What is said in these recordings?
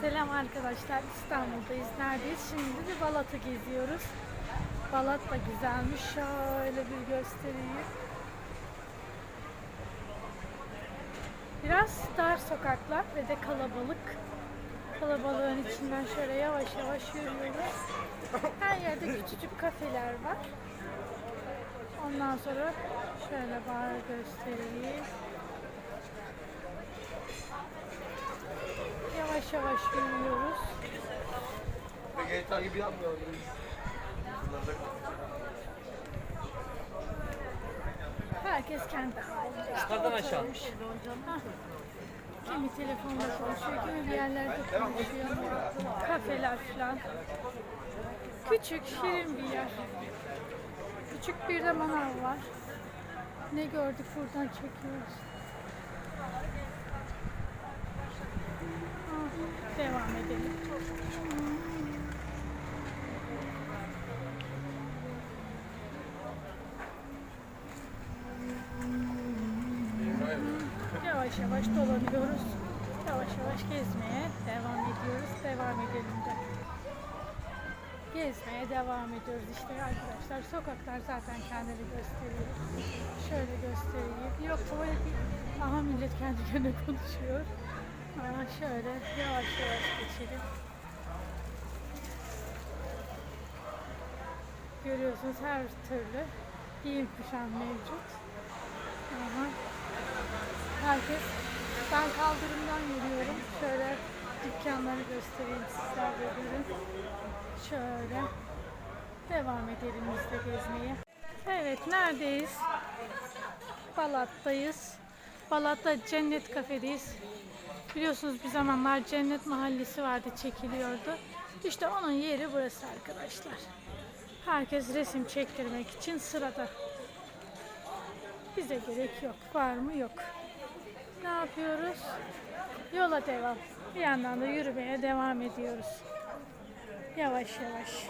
Selam arkadaşlar. İstanbul'dayız. Neredeyiz? Şimdi bir Balat'ı geziyoruz. Balat da güzelmiş. Şöyle bir göstereyim. Biraz dar sokaklar ve de kalabalık. Kalabalığın içinden şöyle yavaş yavaş yürüyoruz. Her yerde küçücük kafeler var. Ondan sonra şöyle bar göstereyim. Yavaş yavaş yürüyoruz. GTA gibi yapmıyoruz. Herkes kendi halinde. Yukarıdan aşağı. oturmuş. Hah. Kimi telefonla konuşuyor, kimi bir yerlerde konuşuyor. Kafeler falan. Küçük, şirin bir yer. Küçük bir de manav var. Ne gördük buradan çekiyoruz. Ah, devam edelim. Yavaş yavaş dolanıyoruz. Yavaş yavaş gezmeye devam ediyoruz. Devam edelim de. Gezmeye devam ediyoruz işte arkadaşlar. Sokaklar zaten kendini gösteriyor. Şöyle göstereyim. Yok tuvalet. Aha millet kendi kendine konuşuyor. Aa, şöyle yavaş yavaş geçelim. Görüyorsunuz her türlü giyim kuşam mevcut. Aha. Herkes, ben kaldırımdan yürüyorum. Şöyle dükkanları göstereyim sizler görün. Şöyle devam edelim biz de gezmeye. Evet neredeyiz? Balat'tayız. Balat'ta Cennet Kafe'deyiz. Biliyorsunuz bir zamanlar Cennet Mahallesi vardı çekiliyordu. İşte onun yeri burası arkadaşlar. Herkes resim çektirmek için sırada. Bize gerek yok. Var mı? Yok. Ne yapıyoruz? Yola devam. Bir yandan da yürümeye devam ediyoruz. Yavaş yavaş.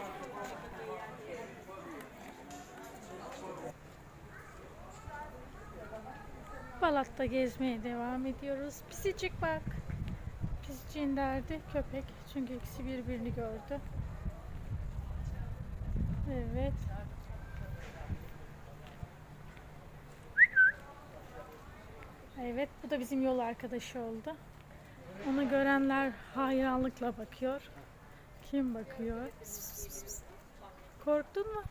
Balat'ta gezmeye devam ediyoruz. Pisicik bak. Pisiciğin derdi köpek. Çünkü ikisi birbirini gördü. Evet. Evet, bu da bizim yol arkadaşı oldu. Onu görenler hayranlıkla bakıyor. Kim bakıyor? Korktun mu?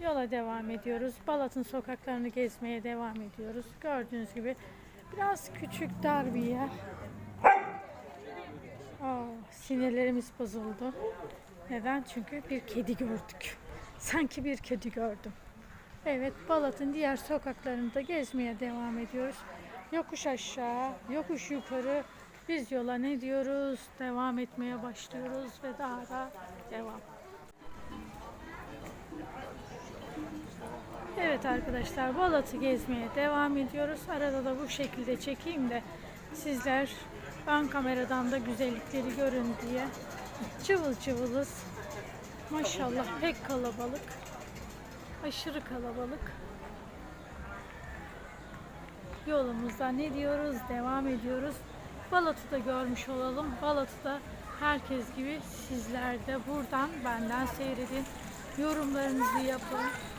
Yola devam ediyoruz. Balat'ın sokaklarını gezmeye devam ediyoruz. Gördüğünüz gibi biraz küçük dar bir yer. Aa, sinirlerimiz bozuldu. Neden? Çünkü bir kedi gördük. Sanki bir kedi gördüm. Evet, Balat'ın diğer sokaklarını da gezmeye devam ediyoruz. Yokuş aşağı, yokuş yukarı biz yola ne diyoruz? Devam etmeye başlıyoruz ve daha da devam. Evet arkadaşlar, Balat'ı gezmeye devam ediyoruz. Arada da bu şekilde çekeyim de sizler ön kameradan da güzellikleri görün diye. Cıvıl cıvılız. Maşallah pek kalabalık. Aşırı kalabalık. Yolumuzda ne diyoruz? Devam ediyoruz. Balat'ı da görmüş olalım. Balat'ı da herkes gibi sizler de buradan benden seyredin. Yorumlarınızı yapın.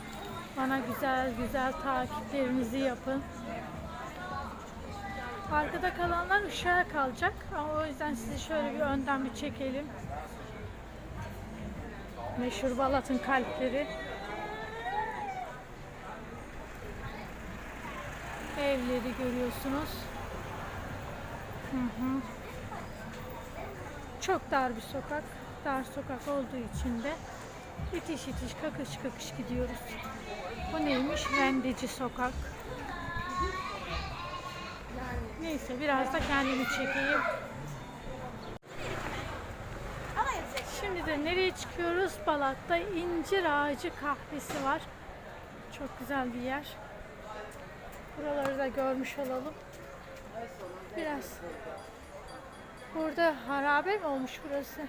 Bana güzel güzel takiplerinizi yapın. Arkada kalanlar ışığa kalacak. Ama o yüzden sizi şöyle bir önden bir çekelim. Meşhur Balat'ın kalpleri. Evleri görüyorsunuz. Hı hı. Çok dar bir sokak. Dar sokak olduğu için de itiş itiş kakış kakış gidiyoruz. Bu neymiş? Rendeci sokak. Neyse biraz da kendimi çekeyim. Şimdi de nereye çıkıyoruz? Balat'ta incir ağacı kahvesi var. Çok güzel bir yer. Buraları da görmüş olalım. Biraz. Burada harabe mi olmuş burası?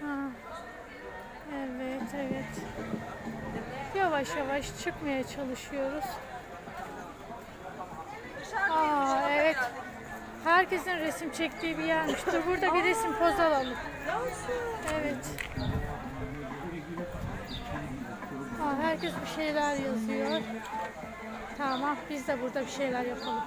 Ha. Evet, evet. Yavaş yavaş çıkmaya çalışıyoruz. Aa, evet. Herkesin resim çektiği bir yermiş. Dur burada bir resim poz alalım. Evet. Aa, herkes bir şeyler yazıyor. Tamam biz de burada bir şeyler yapalım.